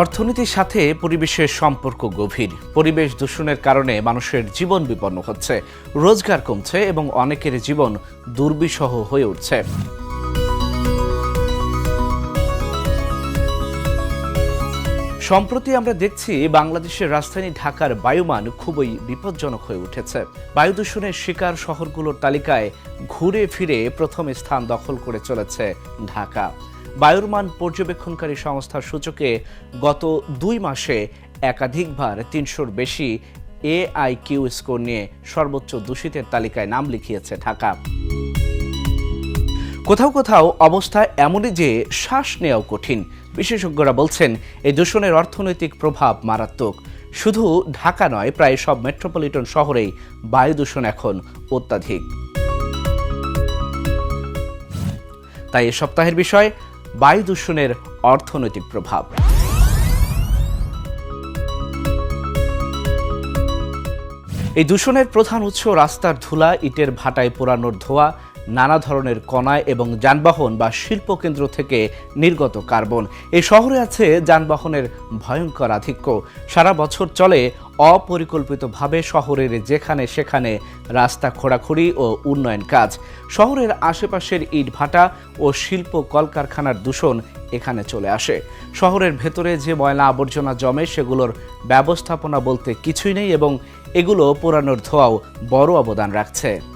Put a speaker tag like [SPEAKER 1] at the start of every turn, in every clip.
[SPEAKER 1] অর্থনীতির সাথে পরিবেশের সম্পর্ক গভীর। পরিবেশ দূষণের কারণে মানুষের জীবন বিপন্ন হচ্ছে, রোজগার কমছে এবং অনেকের জীবন দুর্বিষহ হয়ে উঠছে। সম্প্রতি আমরা দেখছি বাংলাদেশের রাজধানী ঢাকার বায়ুমান খুবই বিপজ্জনক হয়ে উঠেছে। বায়ু দূষণের শিকার শহরগুলোর তালিকায় ঘুরে ফিরে প্রথম স্থান দখল করে চলেছে ঢাকা। বায়ুর মান পর্যবেক্ষণকারী সংস্থার সূচকে গত দুই মাসে একাধিকবার তিনশোর বেশি এআই কিউ স্কোর নিয়ে সর্বোচ্চ দূষিতের তালিকায় নাম লিখিয়েছে ঢাকা। কোথাও কোথাও অবস্থা এমনই যে শ্বাস নেওয়াও কঠিন। বিশেষজ্ঞরা বলছেন, এই দূষণের অর্থনৈতিক প্রভাব মারাত্মক। শুধু ঢাকা নয়, প্রায় সব মেট্রোপলিটন শহরেই বায়ু দূষণ এখন অত্যাধিক। তাই এ সপ্তাহের বিষয় বায়ু দূষণের অর্থনৈতিক প্রভাব। এই দূষণের প্রধান উৎস রাস্তার ধুলা ইটের ভাটায় পোড়ানোর ধোয়া নানা ধরনের কণায় এবং যানবাহন বা শিল্পকেন্দ্র থেকে নির্গত কার্বন। এই শহরে আছে যানবাহনের ভয়ঙ্কর আধিক্য। সারা বছর চলে অপরিকল্পিতভাবে শহরের যেখানে সেখানে রাস্তা খোঁড়াখুড়ি ও উন্নয়ন কাজ। শহরের আশেপাশের ইট ভাটা ও শিল্প কলকারখানার দূষণ এখানে চলে আসে। শহরের ভেতরে যে ময়লা আবর্জনা জমে সেগুলোর ব্যবস্থাপনা বলতে কিছুই নেই এবং এগুলো পোড়ানোর ধোয়াও বড় অবদান রাখছে।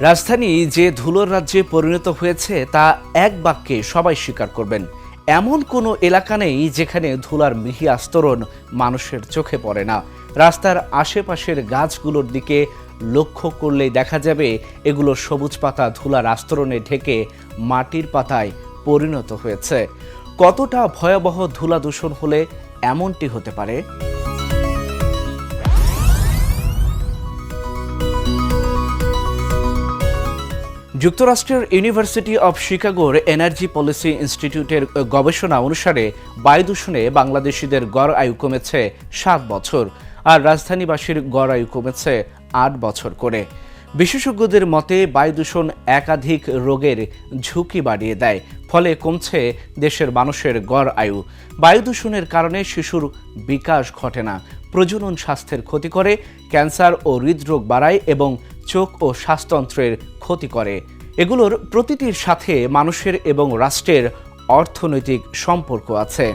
[SPEAKER 1] রাজধানী যে ধুলোর রাজ্যে পরিণত হয়েছে, তা এক বাক্যে সবাই স্বীকার করবেন। এমন কোনো এলাকা নেই যেখানে ধুলার মিহি আস্তরণ মানুষের চোখে পড়ে না। রাস্তার আশেপাশের গাছগুলোর দিকে লক্ষ্য করলেই দেখা যাবে, এগুলো সবুজ পাতা ধুলার আস্তরণে ঢেকে মাটির পাতায় পরিণত হয়েছে। কতটা ভয়াবহ ধুলা দূষণ হলে এমনটি হতে পারে? যুক্তরাষ্ট্রের ইউনিভার্সিটি অব শিকাগোর এনার্জি পলিসি ইনস্টিটিউটের গবেষণা অনুসারে বায়ু দূষণে বাংলাদেশিদের গড় আয়ু কমেছে সাত বছর, আর রাজধানীবাসীর গড় আয়ু কমেছে আট বছর করে। বিশেষজ্ঞদের মতে বায়ু দূষণ একাধিক রোগের ঝুঁকি বাড়িয়ে দেয়, ফলে কমছে দেশের মানুষের গড় আয়ু। বায়ু দূষণের কারণে শিশুর বিকাশ ঘটে না। প্রজনন স্বাস্থ্যের ক্ষতি করে, ক্যান্সার ও হৃদরোগ বাড়ায় এবং চোখ ও শ্বাসতন্ত্রের ক্ষতি করে। এগুলোর প্রতিটির সাথে মানুষের এবং রাষ্ট্রের অর্থনৈতিক সম্পর্ক আছে।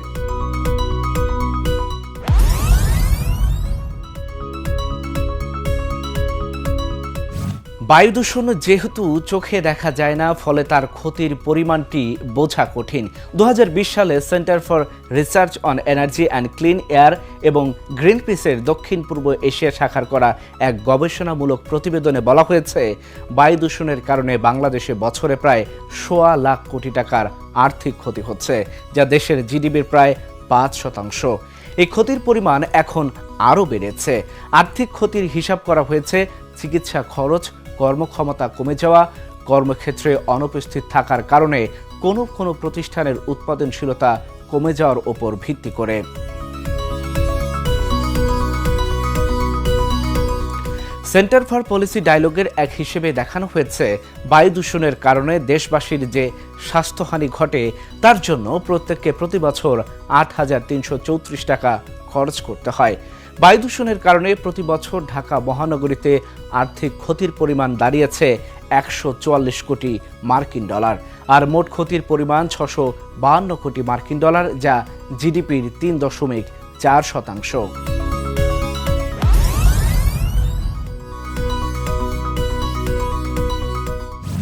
[SPEAKER 1] বায়ু দূষণ যেহেতু চোখে দেখা যায় না, ফলে তার ক্ষতির পরিমাণটি বোঝা কঠিন। দু হাজার বিশ সালে centre for research on energy and clean air এবং গ্রিন পিসের দক্ষিণ পূর্ব এশিয়া শাখার করা এক গবেষণামূলক প্রতিবেদনে বলা হয়েছে, বায়ু দূষণের কারণে বাংলাদেশে বছরে প্রায় সোয়া লাখ কোটি টাকার আর্থিক ক্ষতি হচ্ছে, যা দেশের জিডিপির প্রায় পাঁচ শতাংশ। এই ক্ষতির পরিমাণ এখন আরও বেড়েছে। আর্থিক ক্ষতির হিসাব করা হয়েছে, চিকিৎসা খরচ কর্মক্ষমতা কমে যাওয়া, কর্মক্ষেত্রে অনুপস্থিত থাকার কারণে কোনো কোনো প্রতিষ্ঠানের উৎপাদনশীলতা কমে যাওয়ার ওপর ভিত্তি করে। সেন্টার ফর পলিসি ডায়ালগের এক হিসেবে দেখানো হয়েছে, বায়ু দূষণের কারণে দেশবাসীর যে স্বাস্থ্যহানি ঘটে, তার জন্য প্রত্যেককে প্রতি বছর আট হাজার তিনশো চৌত্রিশ টাকা খরচ করতে হয়। বায়ু দূষণের কারণে প্রতি বছর ঢাকা মহানগরীতে আর্থিক ক্ষতির পরিমাণ দাঁড়িয়েছে একশো চুয়াল্লিশ কোটি মার্কিন ডলার। আর মোট ক্ষতির পরিমাণ ছশো বাহান্ন কোটি মার্কিন ডলার, যা জিডিপির তিন দশমিক চার শতাংশ।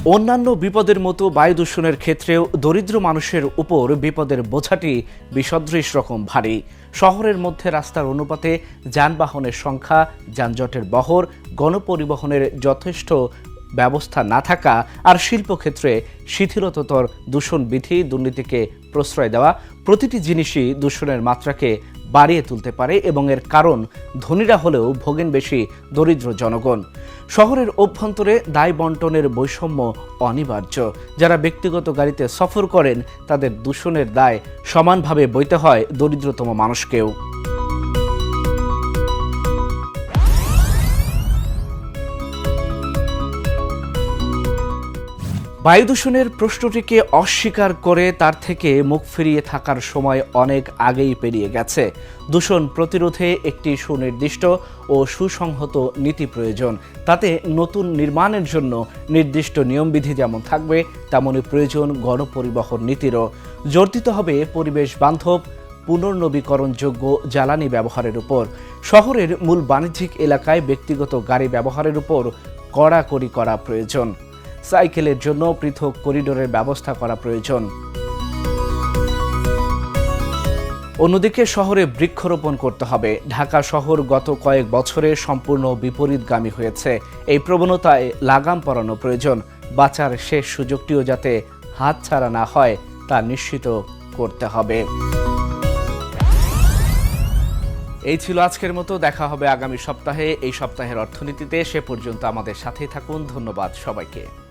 [SPEAKER 1] অন্যান্য বিপদের মতো বায়ু দূষণের ক্ষেত্রেও দরিদ্র মানুষের উপর বিপদের বোঝাটি বিসদৃশ রকম ভারী। শহরের মধ্যে রাস্তার অনুপাতে যানবাহনের সংখ্যা, যানজটের বহর, গণপরিবহনের যথেষ্ট ব্যবস্থা না থাকা আর শিল্পক্ষেত্রে শিথিলতর দূষণ বিধি দুর্নীতিকে প্রশ্রয় দেওয়া, প্রতিটি জিনিসই দূষণের মাত্রাকে বাড়িয়ে তুলতে পারে এবং এর কারণ ধনীরা হলেও ভোগেন বেশি দরিদ্র জনগণ। শহরের অভ্যন্তরে দায় বন্টনের বৈষম্য অনিবার্য। যারা ব্যক্তিগত গাড়িতে সফর করেন, তাদের দূষণের দায় সমানভাবে বইতে হয় দরিদ্রতম মানুষকেও। বায়ু দূষণের প্রশ্নটিকে অস্বীকার করে তার থেকে মুখ ফিরিয়ে থাকার সময় অনেক আগেই পেরিয়ে গেছে। দূষণ প্রতিরোধে একটি সুনির্দিষ্ট ও সুসংহত নীতি প্রয়োজন। তাতে নতুন নির্মাণের জন্য নির্দিষ্ট নিয়মবিধি যেমন থাকবে, তেমনই প্রয়োজন গণপরিবহন নীতিরও। জোর দিতে হবে পরিবেশ বান্ধব, পুনর্নবীকরণযোগ্য জ্বালানি ব্যবহারের উপর। শহরের মূল বাণিজ্যিক এলাকায় ব্যক্তিগত গাড়ি ব্যবহারের উপর কড়াকড়ি করা প্রয়োজন। সাইকেলের জন্য পৃথক করিডোরের ব্যবস্থা করা প্রয়োজন। অন্যদিকে শহরে বৃক্ষরোপণ করতে হবে। ঢাকা শহর গত কয়েক বছরে সম্পূর্ণ বিপরীতগামী হয়েছে। এই প্রবণতায় লাগাম পরানো প্রয়োজন। বাঁচার শেষ সুযোগটিও যাতে হাতছাড়া না হয়, তা নিশ্চিত করতে হবে। এই ছিল আজকের মতো। দেখা হবে আগামী সপ্তাহে। এই সপ্তাহের অর্থনীতিতে সে পর্যন্ত আমাদের সাথেই থাকুন। ধন্যবাদ সবাইকে।